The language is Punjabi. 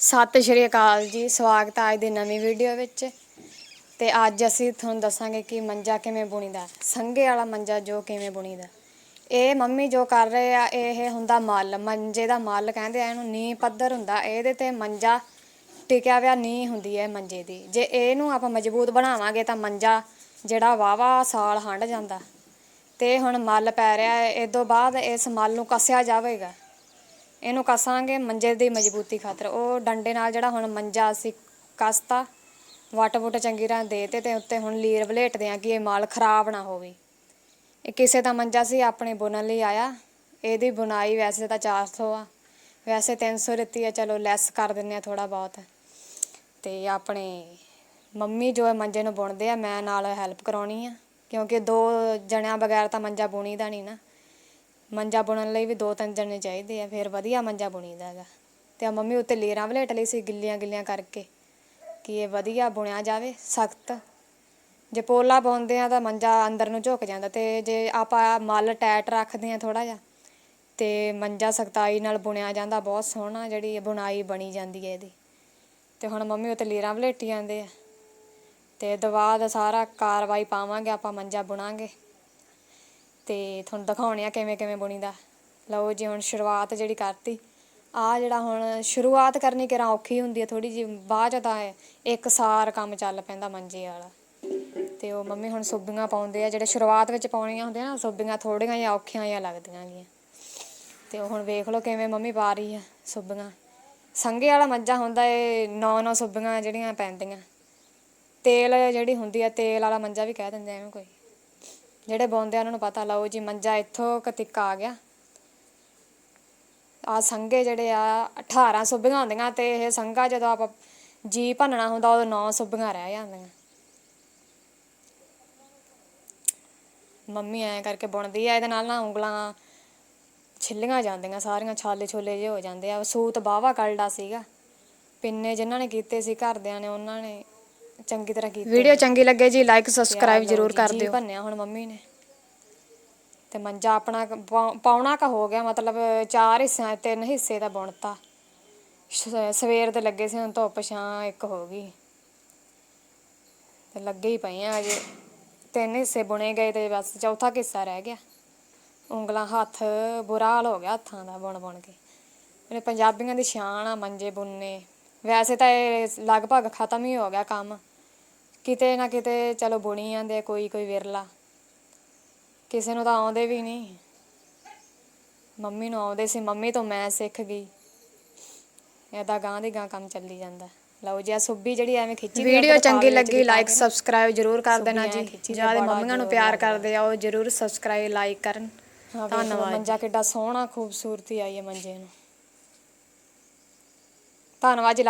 ਸਤਿ ਸ਼੍ਰੀ ਅਕਾਲ ਜੀ, ਸਵਾਗਤ ਹੈ ਅੱਜ ਦੀ ਨਵੀਂ ਵੀਡੀਓ ਵਿੱਚ। ਤੇ ਅੱਜ ਅਸੀਂ ਤੁਹਾਨੂੰ ਦੱਸਾਂਗੇ ਕਿ ਮੰਜਾ ਕਿਵੇਂ ਬੁਣੀਦਾ, ਸੰਘੇ ਵਾਲਾ ਮੰਜਾ ਜੋ ਕਿਵੇਂ ਬੁਣੀਦਾ। ਇਹ ਮੰਮੀ ਜੋ ਕਰ ਰਹੇ ਆ, ਇਹ ਹੁੰਦਾ ਮੱਲ, ਮੰਜੇ ਦਾ ਮੱਲ ਕਹਿੰਦੇ ਆ, ਇਹਨੂੰ ਨੀ ਪੱਧਰ ਹੁੰਦਾ, ਇਹਦੇ ਤੇ ਮੰਜਾ ਟਿਕਿਆ ਹੋਇਆ ਨੀ ਹੁੰਦੀ ਹੈ ਮੰਜੇ ਦੀ। ਜੇ ਇਹਨੂੰ ਆਪਾਂ ਮਜ਼ਬੂਤ ਬਣਾਵਾਂਗੇ ਤਾਂ ਮੰਜਾ ਜਿਹੜਾ ਵਾਵਾ ਸਾਲ ਹੰਡ ਜਾਂਦਾ। ਤੇ ਹੁਣ ਮੱਲ ਪੈ ਰਿਹਾ ਹੈ ਇਹ ਤੋਂ ਬਾਅਦ ਇਸ ਮੱਲ ਨੂੰ ਕੱਸਿਆ ਜਾਵੇਗਾ। ਇਹਨੂੰ ਕਸਾਂਗੇ ਮੰਜੇ ਦੀ ਮਜ਼ਬੂਤੀ ਖਾਤਰ। ਉਹ ਡੰਡੇ ਨਾਲ ਜਿਹੜਾ ਹੁਣ ਮੰਜਾ ਅਸੀਂ ਕਸਤਾ, ਵਟ ਵੁੱਟ ਚੰਗੀ ਤਰ੍ਹਾਂ ਦੇਤੇ ਤੇ ਉੱਤੇ ਹੁਣ ਲੀਰ ਵਲੇਟਦੇ ਆ ਕਿ ਇਹ ਮਾਲ ਖਰਾਬ ਨਾ ਹੋਵੇ। ਇਹ ਕਿਸੇ ਦਾ ਮੰਜਾ ਸੀ, ਆਪਣੇ ਬੁਣਨ ਲਈ ਆਇਆ। ਇਹਦੀ ਬੁਣਾਈ ਵੈਸੇ ਤਾਂ 400 ਆ। ਵੈਸੇ 300 ਦਿੱਤੀ ਆ, ਚਲੋ ਲੈਸ ਕਰ ਦਿੰਨੇ ਆ ਥੋੜਾ ਬਹੁਤ। ਤੇ ਆਪਣੇ ਮੰਮੀ ਜੋ ਮੰਜੇ ਨੂੰ ਬੁਣਦੇ ਆ, ਮੈਂ ਨਾਲ ਹੈਲਪ ਕਰਾਉਣੀ ਆ। ਕਿਉਂਕਿ ਦੋ ਜਣਿਆਂ ਬਗੈਰ ਤਾਂ ਮੰਜਾ ਬੁਣੀਦਾ ਨਹੀਂ ਨਾ। ਮੰਜਾ ਬੁਣਨ ਲਈ ਵੀ ਦੋ ਤਿੰਨ ਜਣੇ ਚਾਹੀਦੇ ਆ, ਫਿਰ ਵਧੀਆ ਮੰਜਾ ਬੁਣੀਦਾ ਹੈਗਾ। ਤੇ ਆ ਮੰਮੀ ਉੱਤੇ ਲੇਰਾਂ ਵਲੇਟ ਲਈ ਸੀ ਗਿੱਲੀਆਂ ਗਿੱਲੀਆਂ ਕਰਕੇ, ਕਿ ਇਹ ਵਧੀਆ ਬੁਣਿਆ ਜਾਵੇ, ਸਖਤ। ਜੇ ਪੋਲਾ ਪਾਉਂਦੇ ਆ ਤਾਂ ਮੰਜਾ ਅੰਦਰ ਨੂੰ ਝੁਕ ਜਾਂਦਾ ਤੇ ਜੇ ਆਪਾਂ ਮੱਲ ਟੈਟ ਰੱਖਦੇ ਆ ਥੋੜਾ ਜਿਹਾ, ਤੇ ਮੰਜਾ ਸਖਤਾਈ ਨਾਲ ਬੁਣਿਆ ਜਾਂਦਾ, ਬਹੁਤ ਸੋਹਣਾ ਜਿਹੜੀ ਬੁਣਾਈ ਬਣੀ ਜਾਂਦੀ ਹੈ ਇਹਦੀ। ਤੇ ਹੁਣ ਮੰਮੀ ਉੱਤੇ ਲੇਰਾਂ ਵਲੇਟੀ ਜਾਂਦੇ ਆ, ਤੇ ਦਵਾ ਦਾ ਸਾਰਾ ਕਾਰਵਾਈ ਪਾਵਾਂਗੇ, ਆਪਾਂ ਮੰਜਾ ਬੁਣਾਂਗੇ। ਤੇ ਤੁਹਾਨੂੰ ਦਿਖਾਉਣੇ ਆ ਕਿਵੇਂ ਕਿਵੇਂ ਬੁਣੀਦਾ। ਲਓ ਜੀ, ਹੁਣ ਸ਼ੁਰੂਆਤ ਜਿਹੜੀ ਕਰਤੀ। ਆ ਜਿਹੜਾ ਹੁਣ ਸ਼ੁਰੂਆਤ ਕਰਨੀ ਕਿਰਾਂ ਔਖੀ ਹੁੰਦੀ ਹੈ ਥੋੜੀ ਜਿਹੀ ਬਾਅਦ ਚ ਤਾਂ ਇੱਕ ਸਾਰ ਕੰਮ ਚੱਲ ਪੈਂਦਾ ਮੰਜੇ ਵਾਲਾ। ਤੇ ਉਹ ਮੰਮੀ ਹੁਣ ਸੁੱਬੀਆਂ ਪਾਉਂਦੇ ਆ, ਜਿਹੜੇ ਸ਼ੁਰੂਆਤ ਵਿੱਚ ਪਾਉਣੀਆਂ ਹੁੰਦੀਆਂ ਨਾ ਸੁੱਬੀਆਂ ਥੋੜੀਆਂ ਜਿਹਾ ਔਖੀਆਂ ਜਿਹਾ ਲੱਗਦੀਆਂ ਗੀਆਂ। ਤੇ ਉਹ ਹੁਣ ਵੇਖ ਲਓ ਕਿਵੇਂ ਮੰਮੀ ਪਾ ਰਹੀ ਆ ਸੁੱਬੀਆਂ ਸੰਗੇ ਵਾਲਾ ਮੰਜਾ ਹੁੰਦਾ ਏ ਨੌ ਨੌ ਸੁੱਬੀਆਂ ਜਿਹੜੀਆਂ ਪੈਂਦੀਆਂ। ਤੇਲ ਜਿਹੜੀ ਹੁੰਦੀ ਆ, ਤੇਲ ਵਾਲਾ ਮੰਜਾ ਵੀ ਕਹਿ ਦਿੰਦੇ ਆ ਐਵੇਂ ਕੋਈ। ਜਿਹੜੇ ਬੌਂਦੇ ਆ, ਉਹਨਾਂ ਨੂੰ ਪਤਾ, ਲਓ ਜੀ, ਮੰਜਾ ਇੱਥੋਂ ਕਤਿੱਕਾ ਆ ਗਿਆ। ਆ ਸੰਗੇ ਜਿਹੜੇ ਆ 18 ਸੁੱਬੀਆਂ ਹੁੰਦੀਆਂ ਤੇ ਇਹ ਸੰਗਾ ਜਦੋਂ ਆਪਾਂ ਜੀ ਭੰਨਣਾ ਹੁੰਦਾ, ਉਦੋਂ 9 ਸੁੱਬੀਆਂ ਰਹਿ ਜਾਂਦੀਆਂ। ਮੰਮੀ ਐ ਕਰਕੇ ਬੁਣਦੀ ਆ, ਇਹਦੇ ਨਾਲ ਨਾ ਉਂਗਲਾਂ ਛਿੱਲੀਆਂ ਜਾਂਦੀਆਂ, ਸਾਰੀਆਂ ਛਾਲੇ ਛੋਲੇ ਜਿਹੇ ਹੋ ਜਾਂਦੇ ਆ। ਸੂਤ ਬਾਵਾ ਕਲਡਾ ਸੀਗਾ। ਪਿੰਨੇ ਜਿਨ੍ਹਾਂ ਨੇ ਕੀਤੇ ਸੀ, ਘਰਦਿਆਂ ਨੇ, ਉਹਨਾਂ ਨੇ ਚੰਗੀ ਤਰ੍ਹਾਂ ਕੀਤੇ। ਵੀਡੀਓ ਚੰਗੀ ਲੱਗੇ ਜੀ ਲਾਈਕ ਸਬਸਕ੍ਰਾਈਬ ਜਰੂਰ ਕਰ ਦਿਓ। ਭੰਨਿਆ ਹੁਣ ਮੰਮੀ ਨੇ। ਤੇ ਮੰਜਾ ਆਪਣਾ ਕ- ਪਾ- ਪੌਣਾ ਕ ਹੋ ਗਿਆ ਮਤਲਬ ਚਾਰ ਹਿੱਸਿਆਂ ਤਿੰਨ ਹਿੱਸੇ ਦਾ ਬੁਣਤਾ। ਸਵੇਰ ਦੇ ਲੱਗੇ ਸੀ ਹੁਣ ਧੁੱਪ ਛਾਂ ਇੱਕ ਹੋ ਗਈ। ਤੇ ਲੱਗੇ ਹੀ ਪਏ ਆ ਅਜੇ। ਤਿੰਨ ਹਿੱਸੇ ਬੁਣੇ ਗਏ ਤੇ ਬਸ ਚੌਥਾ ਹਿੱਸਾ ਰਹਿ ਗਿਆ। ਉਂਗਲਾਂ ਹੱਥ ਬੁਰਾ ਹਾਲ ਹੋ ਗਿਆ ਹੱਥਾਂ ਦਾ ਬੁਣ ਬੁਣ ਕੇ। ਜਿਹੜੇ ਪੰਜਾਬੀਆਂ ਦੀ ਸ਼ਾਨ ਆ ਮੰਜੇ ਬੁਣਨੇ। ਵੈਸੇ ਤਾਂ ਇਹ ਲਗਭਗ ਖਤਮ ਹੀ ਹੋ ਗਿਆ ਕੰਮ। ਕਿਤੇ ਨਾ ਕਿਤੇ ਚਲੋ ਬੁਣੀ ਜਾਂਦੇ ਕੋਈ ਕੋਈ ਵਿਰਲਾ। ਕਿਸੇ ਨੂੰ ਤਾਂ ਆਉਂਦੇ ਵੀ ਨਹੀਂ। ਮੰਮੀ ਨੂੰ ਆਉਂਦੇ ਸੀ ਮੰਮੀ ਤੋਂ ਮੈਂ ਸਿੱਖ ਗਈ। ਇਹਦਾ ਗਾਂ ਦੀ ਗਾਂ ਕੰਮ ਚੱਲੀ ਜਾਂਦਾ। ਲਓ ਜੀ ਆ ਸੁੱਬੀ ਜਿਹੜੀ ਐਵੇਂ ਖਿੱਚੀ ਵੀਡੀਓ ਚੰਗੀ ਲੱਗੀ ਲਾਈਕ। ਸਬਸਕ੍ਰਾਈਬ ਜਰੂਰ ਕਰ ਦੇਣਾ ਜੀ। ਜ਼ਿਆਦਾ ਮੰਮੀਆਂ ਨੂੰ ਪਿਆਰ। ਕਰਦੇ ਆ ਉਹ ਜਰੂਰ ਸਬਸਕ੍ਰਾਈਬ ਲਾਈਕ ਕਰਨ। ਧੰਨਵਾਦ ਮੰਜਾ ਕਿੱਡਾ ਸੋਹਣਾ ਖੂਬਸੂਰਤੀ ਆਈ ਹੈ ਮੰਜੇ ਨੂੰ। ਧੰਨਵਾਦ ਜੀ